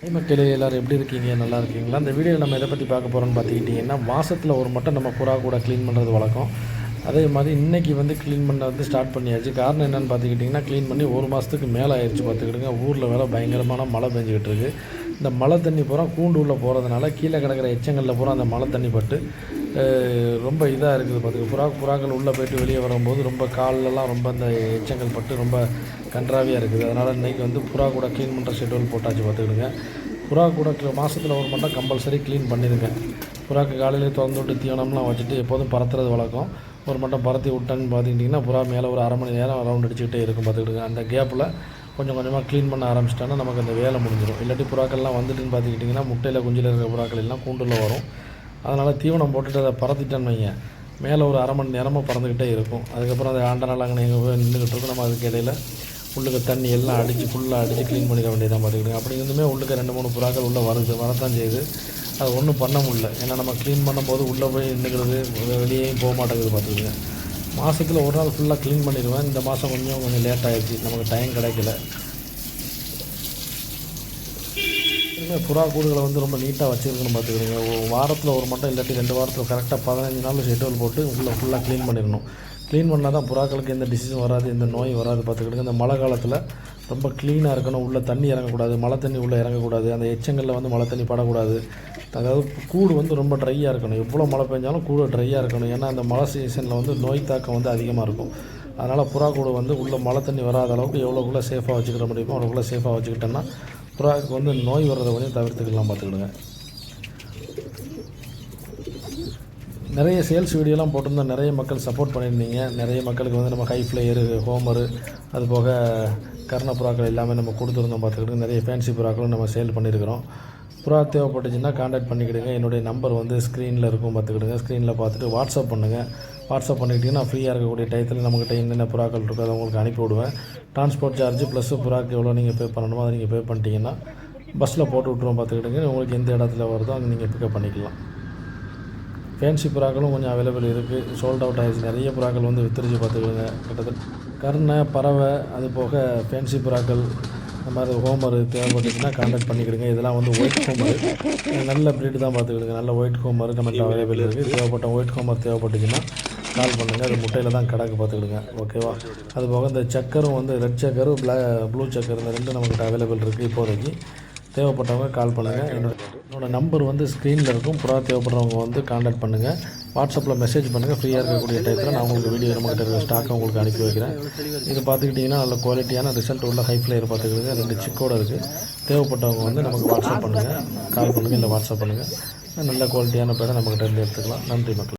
High மக்களே எல்லோரும் எப்படி இருக்கீங்க? நல்லா இருக்கீங்களா? இந்த வீடியோ நம்ம எதை பற்றி பார்க்க போகிறோம்னு பார்த்துக்கிட்டிங்கன்னா மாதத்தில் ஒரு மட்டும் நம்ம புறா கூட க்ளீன் பண்ணுறது வழக்கம். அதே மாதிரி இன்றைக்கி வந்து க்ளீன் பண்ண வந்து ஸ்டார்ட் பண்ணியாச்சு. காரணம் என்னென்னு பார்த்துக்கிட்டிங்கன்னா க்ளீன் பண்ணி ஒரு மாதத்துக்கு மேலே ஆயிடுச்சு பார்த்துக்கிட்டுங்க ஊரில் வேலை பயங்கரமான மழை பெஞ்சிக்கிட்டு இருக்குது இந்த மழை தண்ணி பூரா கூண்டு உள்ளே போகிறதுனால கீழே கிடக்கிற எச்சங்களில் பூரா அந்த மழை தண்ணி பட்டு ரொம்ப இதாக இருக்குது பார்த்துக்க புறா புறாக்கள் உள்ளே போயிட்டு வெளியே வரும்போது ரொம்ப கால்லலாம் ரொம்ப அந்த எச்சங்கள் பட்டு ரொம்ப கன்றாவியாக இருக்குது. அதனால் இன்றைக்கி வந்து புறா கூட க்ளீன் பண்ணுற ஷெட்யூல் போட்டாச்சு பார்த்துக்கிடுங்க புறா கூட மாதத்தில் ஒரு மட்டும் கம்பல்சரி க்ளீன் பண்ணிடுங்க. புறாக்கு காலையிலே திறந்து விட்டு தீவனம்லாம் வச்சுட்டு எப்போதும் பறத்துறது வழக்கம். ஒரு மட்டும் பறத்தி விட்டேன்னு பார்த்துக்கிட்டிங்கன்னா புறா மேலே ஒரு அரை மணி நேரம் ரவுண்ட் அடிச்சுக்கிட்டே இருக்கும் பார்த்துக்கிடுங்க அந்த கேப்பில் கொஞ்சம் கொஞ்சமாக க்ளீன் பண்ண ஆரம்பிச்சிட்டோன்னா நமக்கு அந்த வேலை முடிஞ்சிடும் இல்லாட்டி புறாக்கள்லாம் வந்துட்டுன்னு பார்த்துக்கிட்டிங்கன்னா முட்டையில் குஞ்சில் இருக்கிற புறாக்கள் எல்லாம் கூண்டில் வரும். அதனால் தீவனம் போட்டுட்டு அதை பறத்திட்டேன்னு வைங்க. மேலே ஒரு அரை மணி நேரமாக பறந்துக்கிட்டே இருக்கும். அதுக்கப்புறம் அது ஆண்ட நாள் அங்கே எங்கே போய் நின்றுக்கிட்டு இருக்கும் நம்ம அதுக்கு இடையில உள்ளுக்கு தண்ணி எல்லாம் அடித்து ஃபுல்லாக அடித்து க்ளீன் பண்ணிட வேண்டியதான் பார்த்துக்கிட்டு அப்படி இருந்துமே உள்ளுக்கு ரெண்டு மூணு புறாக்கள் உள்ளே வருது வரத்தான் செய்யுது. அது ஒன்றும் பண்ண முடியல. ஏன்னா நம்ம க்ளீன் பண்ணும்போது உள்ளே போய் நின்றுக்கிறது வெளியேயும் போக மாட்டேங்குது பார்த்துக்கோங்க மாதத்தில் ஒரு நாள் ஃபுல்லாக க்ளீன் பண்ணிடுவேன். இந்த மாதம் கொஞ்சம் கொஞ்சம் லேட் ஆகிடுச்சு நமக்கு டைம் கிடைக்கல. எப்பயுமே புறா கூடுகளை வந்து ரொம்ப நீட்டாக வச்சுருக்கணும் பார்த்துக்கிறீங்க. ஒரு வாரத்தில் ஒரு மட்டும் இல்லாட்டி ரெண்டு வாரத்தில் கரெக்டாக பதினஞ்சு நாள் ஷெட்யூல் போட்டு உள்ளே ஃபுல்லாக க்ளீன் பண்ணிடணும். க்ளீன் பண்ணால் தான் புறாக்களுக்கு எந்த டிசீஸும் வராது எந்த நோய் வராது பார்த்துக்கிடுங்க இந்த மழை காலத்தில் ரொம்ப க்ளீனாக இருக்கணும். உள்ளே தண்ணி இறங்கக்கூடாது மழை தண்ணி உள்ளே இறங்கக்கூடாது அந்த எச்சங்களில் வந்து மழை தண்ணி படக்கூடாது. அதாவது கூடு வந்து ரொம்ப ட்ரையாக இருக்கணும். எவ்வளோ மழை பெஞ்சாலும் கூடு ட்ரையாக இருக்கணும். ஏன்னா அந்த மழை சீசனில் வந்து நோய் தாக்கம் வந்து அதிகமாக இருக்கும். அதனால் புறா கூடு வந்து உள்ளே மழை தண்ணி வராத அளவுக்கு எவ்வளோக்குள்ளே சேஃபாக வச்சுக்கிற முடியுமோ அவ்வளோக்குள்ளே சேஃபாக வச்சுக்கிட்டோன்னா புறாவுக்கு வந்து நோய் வர்றதை கொஞ்சம் தவிர்த்துக்கலாம் பார்த்துக்கிடுங்க. நிறைய சேல்ஸ் வீடியோலாம் போட்டிருந்தோம் நிறைய மக்கள் சப்போர்ட் பண்ணியிருந்தீங்க. நிறைய மக்களுக்கு வந்து நம்ம ஹை ஃப்ளையரு ஹோமரு அது போக கர்ண புறாக்கள் எல்லாமே நம்ம கொடுத்துருந்தோம் பார்த்துக்கிட்டு நிறைய ஃபேன்சி புறாக்களும் நம்ம சேல் பண்ணியிருக்கிறோம். புறா தேவைப்பட்டுச்சுன்னா காண்டாக்ட் பண்ணிக்கிடுங்க. என்னுடைய நம்பர் வந்து ஸ்க்ரீனில் இருக்கும் பார்த்துக்கிடுங்க. ஸ்க்ரீனில் பார்த்துட்டு வாட்ஸ்அப் பண்ணுங்கள் வாட்ஸ்அப் பண்ணிக்கிட்டிங்கன்னா ஃப்ரீயாக இருக்கக்கூடிய டயத்தில் நம்மக்கிட்ட என்னென்ன புறாக்கள் இருக்கோ அதை உங்களுக்கு அனுப்பி விடுவேன். டிரான்ஸ்போர்ட் சார்ஜ் ப்ளஸ் புறாக்கு எவ்வளோ நீங்கள் பே பண்ணணுமோ அதை நீங்கள் பே பண்ணிட்டீங்கன்னா பஸ்ஸில் போட்டு விட்ருவோம் பார்த்துக்கிட்டுங்க உங்களுக்கு எந்த இடத்துல வருதோ அங்கே நீங்கள் பிக்கப் பண்ணிக்கலாம். ஃபேன்சி புறாக்களும் கொஞ்சம் அவைலபிள் இருக்குது சோல்ட் அவுட் ஆகிடுச்சு நிறைய புறாக்கள் வந்து வித்துருச்சு பார்த்துக்கோங்க. கிட்டத்தட்ட கருணை பறவை அது போக ஃபேன்சி புறாக்கள் இந்த மாதிரி ஹோமர் தேவைப்பட்டுச்சுன்னா கான்டாக்ட் பண்ணிக்கிடுங்க. இதெல்லாம் வந்து ஒயிட் ஹோமர் நல்ல ப்ரீடு தான் பார்த்துக்கிடுங்க. நல்ல ஒயிட் ஹோமர் நம்மகிட்ட அவைலபிள் இருக்குது தேவைப்பட்ட ஒயிட் ஹோமர் தேவைப்பட்டுச்சுன்னா கால் பண்ணுங்கள் அது முட்டையில் தான் கணக்கு பார்த்துக்கிடுங்க. ஓகேவா அது போக இந்த சக்கரும் வந்து ரெட் சக்கரும் பிளா ப்ளூ சக்கர் இந்த ரெண்டும் நம்மக்கிட்ட அவைலபிள் இருக்குது இப்போதைக்கு. தேவைப்பட்டவங்க கால் பண்ணுங்கள் என்னோட என்னோடய நம்பர் வந்து ஸ்க்ரீனில் இருக்கும். புறா தேவைப்படுறவங்க வந்து காண்டாக்ட் பண்ணுங்கள் வாட்ஸ்அப்பில் மெசேஜ் பண்ணுங்கள் ஃப்ரீயாக இருக்கக்கூடிய டயத்தில் நான் உங்களுக்கு வீடியோ நம்மகிட்ட இருக்கிற ஸ்டாக்கை உங்களுக்கு அனுப்பி வைக்கிறேன். இது பார்த்துக்கிட்டிங்கன்னா நல்ல குவாலிட்டியான ரிசல்ட் உள்ள ஹை ஃப்ளையர் பார்த்துக்கிடுங்க ரெண்டு சிக்கோட இருக்குது தேவைப்பட்டவங்க வந்து நமக்கு வாட்ஸ்அப் பண்ணுங்கள் கால் பண்ணுங்கள் இல்லை வாட்ஸ்அப் பண்ணுங்கள் நல்ல குவாலிட்டியான பேரை நம்மகிட்ட இருந்து எடுத்துக்கலாம். நன்றி மக்கள்.